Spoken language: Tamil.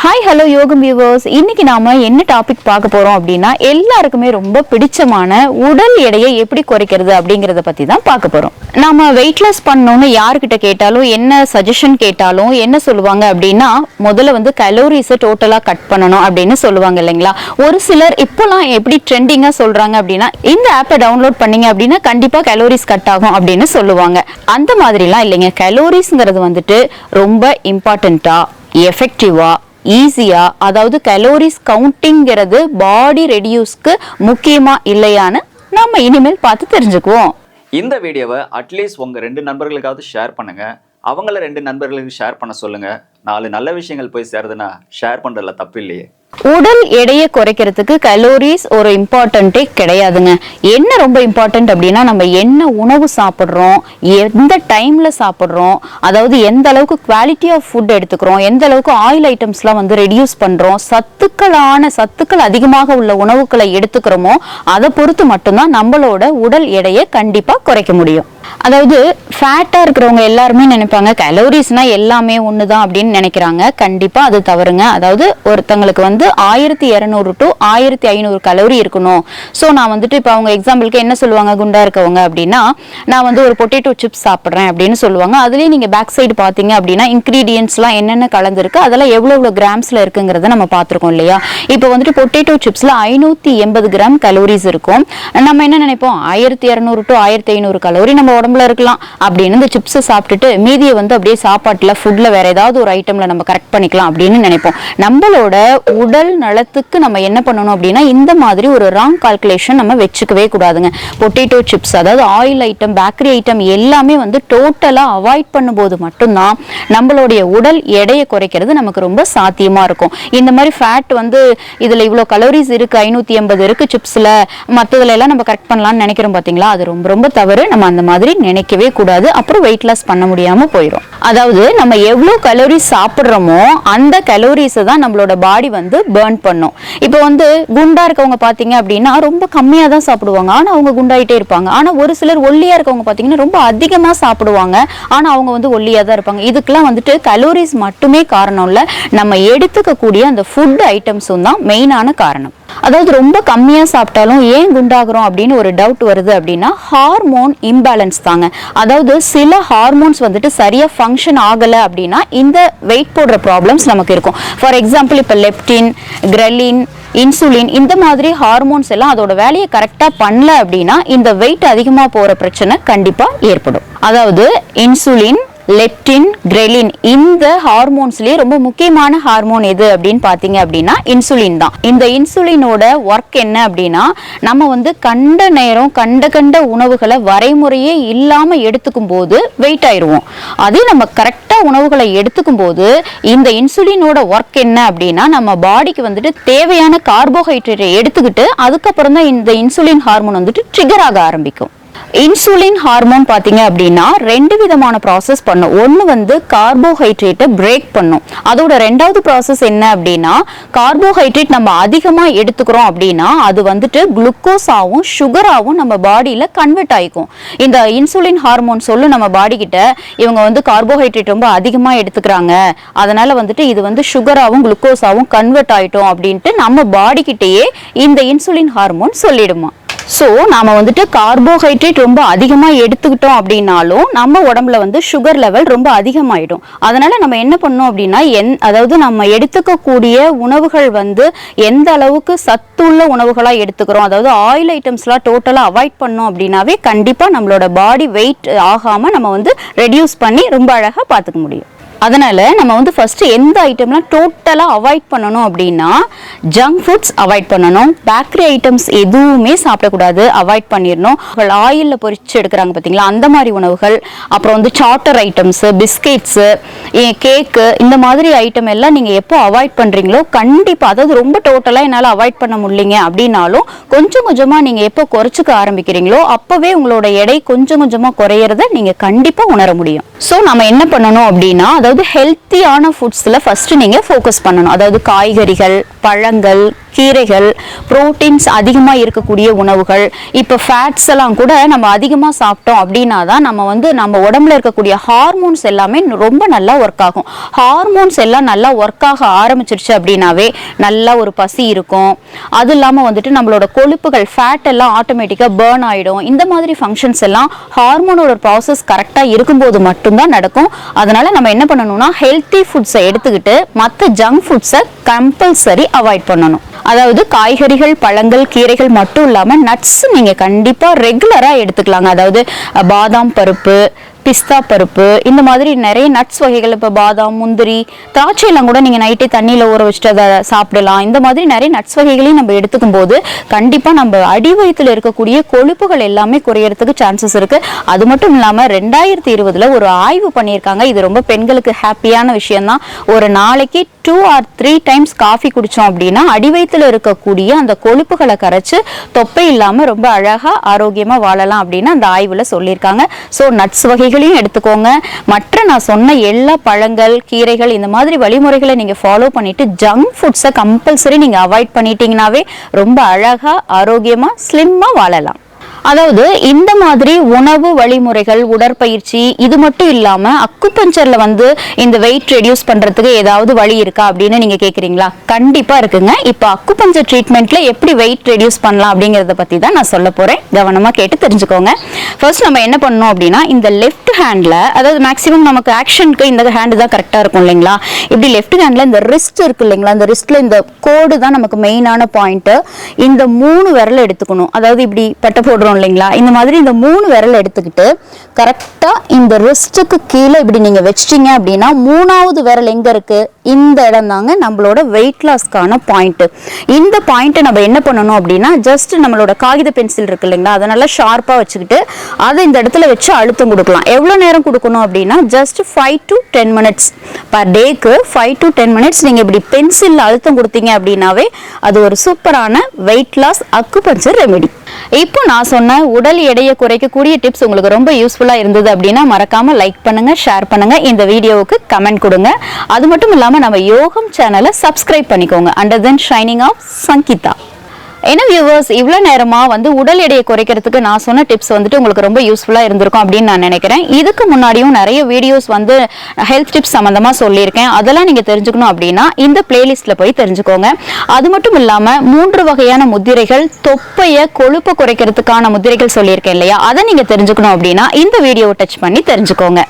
ஹாய் ஹலோ யோகம் வியூவர்ஸ் இன்னைக்கு நாம என்ன டாபிக் பார்க்க போறோம் அப்படின்னா எல்லாருக்குமே ரொம்ப பிடிச்சமான உடல் எடையை எப்படி குறைக்கிறது அப்படிங்கறத பத்தி தான் பார்க்க போறோம். நாம வெயிட்லெஸ் பண்ணணும்னு யார்கிட்ட கேட்டாலும் என்ன சஜஷன் கேட்டாலும் என்ன சொல்லுவாங்க அப்படின்னா முதல்ல வந்து கலோரிஸை டோட்டலா கட் பண்ணணும் அப்படின்னு சொல்லுவாங்க இல்லைங்களா? ஒரு சிலர் இப்போலாம் எப்படி ட்ரெண்டிங்கா சொல்றாங்க அப்படின்னா இந்த ஆப்பை டவுன்லோட் பண்ணீங்க அப்படின்னா கண்டிப்பா கலோரிஸ் கட் ஆகும் அப்படின்னு சொல்லுவாங்க. அந்த மாதிரிலாம் இல்லைங்க. கலோரிஸ்ங்கிறது வந்துட்டு ரொம்ப இம்பார்ட்டண்ட்டா எஃபெக்டிவா ஈஸியாக அதாவது கலோரிஸ் கவுண்டிங்கிறது பாடி ரெடியூஸ்க்கு முக்கியமாக இல்லையான்னு நம்ம இனிமேல் பார்த்து தெரிஞ்சுக்குவோம். இந்த வீடியோவை அட்லீஸ்ட் உங்கள் ரெண்டு நண்பர்களுக்காவது ஷேர் பண்ணுங்கள் அவங்கள ரெண்டு நண்பர்களுக்கு ஷேர் பண்ண சொல்லுங்கள் நாலு நல்ல விஷயங்கள் போய் சேருதுன்னா ஷேர் பண்ணுறதுல தப்பு இல்லையே. உடல் எடையை குறைக்கிறதுக்கு கலோரிஸ் ஒரு இம்பார்ட்டண்ட்டே கிடையாதுங்க. என்ன ரொம்ப இம்பார்ட்டன்ட் அப்படின்னா நம்ம என்ன உணவு சாப்பிட்றோம் எந்த டைமில் சாப்பிட்றோம் அதாவது எந்த அளவுக்கு குவாலிட்டி ஆஃப் ஃபுட் எடுத்துக்கிறோம் எந்த அளவுக்கு ஆயில் ஐட்டம்ஸ்லாம் வந்து ரெடியூஸ் பண்ணுறோம் சத்துக்களான சத்துக்கள் அதிகமாக உள்ள உணவுகளை எடுத்துக்கிறோமோ அதை பொறுத்து மட்டும்தான் நம்மளோட உடல் எடையை கண்டிப்பாக குறைக்க முடியும். அதாவது ஃபேட்டாக இருக்கிறவங்க எல்லாருமே நினைப்பாங்க கலோரிஸ்னால் எல்லாமே ஒன்று தான் அப்படின்னு நினைக்கிறாங்க. கண்டிப்பாக அது தவறுங்க. அதாவது ஒருத்தங்களுக்கு வந்து ஆயிரத்தி இரநூறு டு ஆயிரத்தி ஐநூறு கலோரி இருக்கணும். ஸோ நான் வந்துட்டு இப்போ அவங்க எக்ஸாம்பிளுக்கு என்ன சொல்லுவாங்க? குண்டா இருக்கவங்க அப்படின்னா நான் வந்து ஒரு பொட்டேட்டோ சிப்ஸ் சாப்பிட்றேன் அப்படின்னு சொல்லுவாங்க. அதுலேயே நீங்க பேக் சைடு பார்த்தீங்க அப்படின்னா இன்க்ரீடியன்ஸ்லாம் என்னென்ன கலந்துருக்கு அதெல்லாம் எவ்வளோ எவ்வளோ கிராம்ஸ்ல இருக்குங்கிறத நம்ம பார்த்துருக்கோம் இல்லையா? இப்போ வந்துட்டு பொட்டேட்டோ சிப்ஸ்ல ஐநூத்தி எண்பது கிராம் கலோரிஸ் இருக்கும். நம்ம என்ன நினைப்போம்? ஆயிரத்தி இரநூறு டு ஆயிரத்தி ஐநூறு கலோரி நம்ம உடம்புல இருக்கலாம் அப்படின்னு இந்த சிப்ஸை சாப்பிட்டுட்டு மீதியை வந்து அப்படியே சாப்பாட்டில் ஃபுட்ல வேற ஏதாவது ஒரு ஐட்டம்ல நம்ம கரெக்ட் பண்ணிக்கலாம் அப்படின்னு நினைப்போம். நம்மளோட உடல் உடல் நலத்துக்கு நம்ம என்ன பண்ணணும் அப்படின்னா இந்த மாதிரி ஒரு ராங் கால்குலேஷன் நம்ம வச்சுக்கவே கூடாதுங்க. பொட்டேட்டோ சிப்ஸ் அதாவது ஆயில் ஐட்டம் பேக்கரி ஐட்டம் எல்லாமே வந்து டோட்டலாக அவாய்ட் பண்ணும்போது மட்டும்தான் நம்மளுடைய உடல் எடையை குறைக்கிறது நமக்கு ரொம்ப சாத்தியமாக இருக்கும். இந்த மாதிரி ஃபேட் வந்து இதில் இவ்வளோ கலோரிஸ் இருக்குது ஐநூற்றி எண்பது இருக்குது சிப்ஸில் மற்றதுல எல்லாம் நம்ம கரெக்ட் பண்ணலாம்னு நினைக்கிறோம் பார்த்தீங்களா அது ரொம்ப ரொம்ப தவறு. நம்ம அந்த மாதிரி நினைக்கவே கூடாது. அப்புறம் வெயிட் லாஸ் பண்ண முடியாமல் போயிடும் அதாவது நம்ம எவ்வளோ கலோரிஸ் சாப்பிட்றோமோ அந்த கலோரிஸை தான் நம்மளோட பாடி வந்து பேர்ன் பண்ணும். இப்போ வந்து குண்டா இருக்கவங்க பார்த்தீங்க அப்படின்னா ரொம்ப கம்மியாக தான் சாப்பிடுவாங்க. ஆனால் அவங்க குண்டாயிட்டே இருப்பாங்க. ஆனால் ஒரு சிலர் ஒல்லியாக இருக்கவங்க பார்த்தீங்கன்னா ரொம்ப அதிகமாக சாப்பிடுவாங்க. ஆனால் அவங்க வந்து ஒல்லியாக தான் இருப்பாங்க. இதுக்கெல்லாம் வந்துட்டு கலோரிஸ் மட்டுமே காரணம் இல்லை. நம்ம எடுத்துக்கக்கூடிய அந்த ஃபுட் ஐட்டம்ஸும் தான் மெயினான காரணம். அதாவது ரொம்ப கம்மியாக சாப்பிட்டாலும் ஏன் குண்டாகிறோம் அப்படின்னு ஒரு டவுட் வருது அப்படின்னா ஹார்மோன் இம்பேலன்ஸ் தாங்க. அதாவது சில ஹார்மோன்ஸ் வந்துட்டு சரியாக ஃபங்க்ஷன் ஆகலை அப்படின்னா இந்த வெயிட் போடுற ப்ராப்ளம்ஸ் நமக்கு இருக்கும். ஃபார் எக்ஸாம்பிள் இப்போ லெப்டின் கிரலின் இன்சுலின் இந்த மாதிரி ஹார்மோன்ஸ் எல்லாம் அதோட வேலையை கரெக்டாக பண்ணல அப்படின்னா இந்த வெயிட் அதிகமாக போகிற பிரச்சனை கண்டிப்பாக ஏற்படும். அதாவது இன்சுலின் லெப்டின் கிரெலின் இந்த ஹார்மோன்ஸ்லயே ரொம்ப முக்கியமான ஹார்மோன் எது அப்படின்னு பாத்தீங்க அப்படின்னா இன்சுலின் தான். இந்த இன்சுலினோட ஒர்க் என்ன அப்படின்னா நம்ம வந்து கண்ட நேரம் கண்ட கண்ட உணவுகளை வரைமுறையே இல்லாம எடுத்துக்கும் போது வெயிட் ஆயிடுவோம். அதே நம்ம கரெக்டா உணவுகளை எடுத்துக்கும் போது இந்த இன்சுலினோட ஒர்க் என்ன அப்படின்னா நம்ம பாடிக்கு வந்துட்டு தேவையான கார்போஹைட்ரேட்டை எடுத்துக்கிட்டு அதுக்கப்புறம் தான் இந்த இன்சுலின் ஹார்மோன் வந்துட்டு ட்ரிகர் ஆக ஆரம்பிக்கும். இன்சுலின் ஹார்மோன் பார்த்தீங்க அப்படின்னா ரெண்டு விதமான ப்ராசஸ் பண்ணும். ஒன்று வந்து கார்போஹைட்ரேட்டை பிரேக் பண்ணும். அதோட ரெண்டாவது ப்ராசஸ் என்ன அப்படின்னா கார்போஹைட்ரேட் நம்ம அதிகமாக எடுத்துக்கிறோம் அப்படின்னா அது வந்துட்டு குளுக்கோஸாகவும் சுகராகவும் நம்ம பாடியில் கன்வெர்ட் ஆகிக்கும் இந்த இன்சுலின் ஹார்மோன் சொல்லு நம்ம பாடிக்கிட்ட இவங்க வந்து கார்போஹைட்ரேட் ரொம்ப அதிகமாக எடுத்துக்கிறாங்க. அதனால் வந்துட்டு இது வந்து சுகராகவும் குளுக்கோஸாகவும் கன்வெர்ட் ஆகிட்டோம் அப்படின்ட்டு நம்ம பாடிக்கிட்டேயே இந்த இன்சுலின் ஹார்மோன் சொல்லிடுமா. ஸோ நாம் வந்துட்டு கார்போஹைட்ரேட் ரொம்ப அதிகமாக எடுத்துக்கிட்டோம் அப்படின்னாலும் நம்ம உடம்புல வந்து சுகர் லெவல் ரொம்ப அதிகமாயிடும். அதனால நம்ம என்ன பண்ணோம் அப்படின்னா என் அதாவது நம்ம எடுத்துக்கக்கூடிய உணவுகள் வந்து எந்த அளவுக்கு சத்துள்ள உணவுகளாக எடுத்துக்கிறோம் அதாவது ஆயில் ஐட்டம்ஸ்லாம் டோட்டலாக அவாய்ட் பண்ணோம் அப்படின்னாவே கண்டிப்பாக நம்மளோட பாடி வெயிட் ஆகாமல் நம்ம வந்து ரெடியூஸ் பண்ணி ரொம்ப அழகாக பார்த்துக்க முடியும். அதனால் நம்ம வந்து ஃபஸ்ட்டு எந்த ஐட்டம்லாம் டோட்டலாக அவாய்ட் பண்ணணும் அப்படின்னா ஜங்க் ஃபுட்ஸ் அவாய்ட் பண்ணணும். பேக்கரி ஐட்டம்ஸ் எதுவுமே சாப்பிடக்கூடாது. அவாய்ட் பண்ணிடணும். ஆயிலில் பொறிச்சு எடுக்கிறாங்க பார்த்தீங்களா அந்த மாதிரி உணவுகள். அப்புறம் வந்து சாட்டர் ஐட்டம்ஸு பிஸ்கெட்ஸு கேக்கு இந்த மாதிரி ஐட்டம் எல்லாம் நீங்கள் எப்போ அவாய்ட் பண்ணுறீங்களோ கண்டிப்பாக அதாவது ரொம்ப டோட்டலாக என்னால் அவாய்ட் பண்ண முடியலைங்க அப்படின்னாலும் கொஞ்சம் கொஞ்சமாக நீங்கள் எப்போ குறைச்சிக்க ஆரம்பிக்கிறீங்களோ அப்போவே உங்களோட எடை கொஞ்சம் கொஞ்சமாக குறையிறத நீங்கள் கண்டிப்பாக உணர முடியும். ஸோ நம்ம என்ன பண்ணணும் அப்படின்னா அதாவது ஹெல்த்தியான ஃபுட்ஸில் ஃபஸ்ட்டு நீங்கள் ஃபோக்கஸ் பண்ணணும். அதாவது காய்கறிகள் பழங்கள் கீரைகள் புரோட்டீன்ஸ் அதிகமாக இருக்கக்கூடிய உணவுகள். இப்போ ஃபேட்ஸ் எல்லாம் கூட நம்ம அதிகமாக சாப்பிட்டோம் அப்படின்னா தான் நம்ம வந்து நம்ம உடம்புல இருக்கக்கூடிய ஹார்மோன்ஸ் எல்லாமே ரொம்ப நல்லா ஒர்க் ஆகும். ஹார்மோன்ஸ் எல்லாம் நல்லா ஒர்க் ஆக ஆரம்பிச்சிருச்சு அப்படின்னாவே நல்லா ஒரு பசி இருக்கும். அது இல்லாமல் வந்துட்டு நம்மளோட கொழுப்புகள் ஃபேட் எல்லாம் ஆட்டோமேட்டிக்காக பேர்ன் ஆகிடும் இந்த மாதிரி ஃபங்க்ஷன்ஸ் எல்லாம் ஹார்மோனோட ப்ராசஸ் கரெக்டாக இருக்கும்போது மட்டும்தான் நடக்கும். அதனால நம்ம என்ன பண்ணணும்னா ஹெல்த்தி ஃபுட்ஸை எடுத்துக்கிட்டு மற்ற ஜங்க் ஃபுட்ஸை கம்பல்சரி அவாய்ட் பண்ணணும். அதாவது காய்கறிகள் பழங்கள் கீரைகள் மட்டும் இல்லாமல் நட்ஸ் நீங்கள் கண்டிப்பாக ரெகுலராக எடுத்துக்கலாங்க. அதாவது பாதாம் பருப்பு பிஸ்தா பருப்பு இந்த மாதிரி நிறைய நட்ஸ் வகைகள் இப்போ பாதாம் முந்திரி திராட்சையெல்லாம் கூட நீங்கள் நைட்டே தண்ணியில் ஊற வச்சுட்டு அதை சாப்பிடலாம். இந்த மாதிரி நிறைய நட்ஸ் வகைகளையும் நம்ம எடுத்துக்கும் போது கண்டிப்பாக நம்ம அடி வயித்துல இருக்கக்கூடிய கொழுப்புகள் எல்லாமே குறையறதுக்கு சான்சஸ் இருக்குது அது மட்டும் இல்லாமல் ரெண்டாயிரத்தி இருபதில் ஒரு ஆய்வு பண்ணியிருக்காங்க. இது ரொம்ப பெண்களுக்கு ஹாப்பியான விஷயம்தான். ஒரு நாளைக்கு two or three times coffee குடித்தோம் அப்படின்னா அடிவயத்தில் இருக்கக்கூடிய அந்த கொழுப்புகளை கரைச்சி தொப்பை இல்லாமல் ரொம்ப அழகாக ஆரோக்கியமாக வாழலாம் அப்படின்னு அந்த ஆய்வில் சொல்லியிருக்காங்க. ஸோ நட்ஸ் வகைகளையும் எடுத்துக்கோங்க. மற்ற நான் சொன்ன எல்லா பழங்கள் கீரைகள் இந்த மாதிரி வழிமுறைகளை நீங்கள் ஃபாலோ பண்ணிட்டு ஜங்க் ஃபுட்ஸை கம்பல்சரி நீங்கள் அவாய்ட் பண்ணிட்டீங்கன்னாவே ரொம்ப அழகாக ஆரோக்கியமாக ஸ்லிம்மாக வாழலாம். அதாவது இந்த மாதிரி உணவு வழிமுறைகள் உடற்பயிற்சி இது மட்டும் இல்லாம அக்குபஞ்சர்ல வந்து இந்த வெயிட் ரெடியூஸ் பண்றதுக்கு ஏதாவது வழி இருக்கா அப்படின்னு நீங்க கேக்குறீங்களா? கண்டிப்பா இருக்குங்க. இப்போ அக்குபஞ்சர் ட்ரீட்மெண்ட்ல எப்படி வெயிட் ரெடியூஸ் பண்ணலாம் அப்படிங்கறத பத்தி தான் நான் சொல்ல போறேன். கவனமா கேட்டு தெரிஞ்சுக்கோங்க. ஃபர்ஸ்ட் நம்ம என்ன பண்ணணும் அப்படின்னா இந்த லெஃப்ட் ஹேண்ட்ல அதாவது மேக்ஸிமம் நமக்கு ஆக்ஷனுக்கு இந்த ஹேண்ட் தான் கரெக்டா இருக்கும் இல்லைங்களா? இப்படி லெஃப்ட் ஹேண்ட்ல இந்த ரிஸ்ட் இருக்கு இல்லைங்களா? இந்த ரிஸ்ட்ல இந்த கோடு தான் நமக்கு மெயினான பாயிண்ட் இந்த மூணு விரல் எடுத்துக்கணும். அதாவது இப்படி பெட்ட போடுறோம் இல்லைங்களா? இந்த மாதிரி இந்த மூணு விரல் எடுத்துக்கிட்டு கரெக்டாக இந்த ரிஸ்ட்டுக்கு கீழே இப்படி நீங்கள் வச்சிட்டிங்க அப்படின்னா மூணாவது விரல் எங்கே இருக்கு? இந்த இடம் தாங்க நம்மளோட வெயிட் லாஸ்க்கான பாயிண்ட்டு இந்த பாயிண்ட்டை நம்ம என்ன பண்ணணும் அப்படின்னா ஜஸ்ட் நம்மளோட காகித பென்சில் இருக்கு இல்லைங்களா? அதை நல்லா ஷார்ப்பாக வச்சுக்கிட்டு அதை இந்த இடத்துல வச்சு அழுத்தம் கொடுக்கலாம். எவ்வளோ நேரம் கொடுக்கணும் அப்படின்னா just five to ten minutes per take five to ten minutes நீங்கள் இப்படி பென்சிலில் அழுத்தம் கொடுத்தீங்க அப்படின்னாவே அது ஒரு சூப்பரான வெயிட் லாஸ் அக்குபஞ்சர் ரெமெடி இப்போ நான் சொன்ன உடல் எடையை குறைக்கக்கூடிய டிப்ஸ் உங்களுக்கு ரொம்ப யூஸ்ஃபுல்லாக இருந்தது அப்படின்னா மறக்காம லைக் பண்ணுங்க ஷேர் பண்ணுங்க இந்த வீடியோவுக்கு கமெண்ட் கொடுங்க. அது மட்டும் இல்லாமல் நம்ம யோகம் சேனலை சப்ஸ்கிரைப் பண்ணிக்கோங்க. Under then shining of Sangeetha என்ன வியூவர்ஸ் இவ்வளோ நேரமாக வந்து உடல் எடையை குறைக்கிறதுக்கு நான் சொன்ன டிப்ஸ் வந்துட்டு உங்களுக்கு ரொம்ப யூஸ்ஃபுல்லாக இருந்திருக்கும் அப்படின்னு நான் நினைக்கிறேன். இதுக்கு முன்னாடியும் நிறைய வீடியோஸ் வந்து ஹெல்த் டிப்ஸ் சம்மந்தமாக சொல்லியிருக்கேன். அதெல்லாம் நீங்கள் தெரிஞ்சுக்கணும் அப்படின்னா இந்த பிளேலிஸ்ட்டில் போய் தெரிஞ்சுக்கோங்க. அது மட்டும் இல்லாமல் மூன்று வகையான முத்திரைகள் தொப்பையை கொழுப்பை குறைக்கிறதுக்கான முத்திரைகள் சொல்லியிருக்கேன் இல்லையா? அதை நீங்கள் தெரிஞ்சுக்கணும் அப்படின்னா இந்த வீடியோவை டச் பண்ணி தெரிஞ்சுக்கோங்க.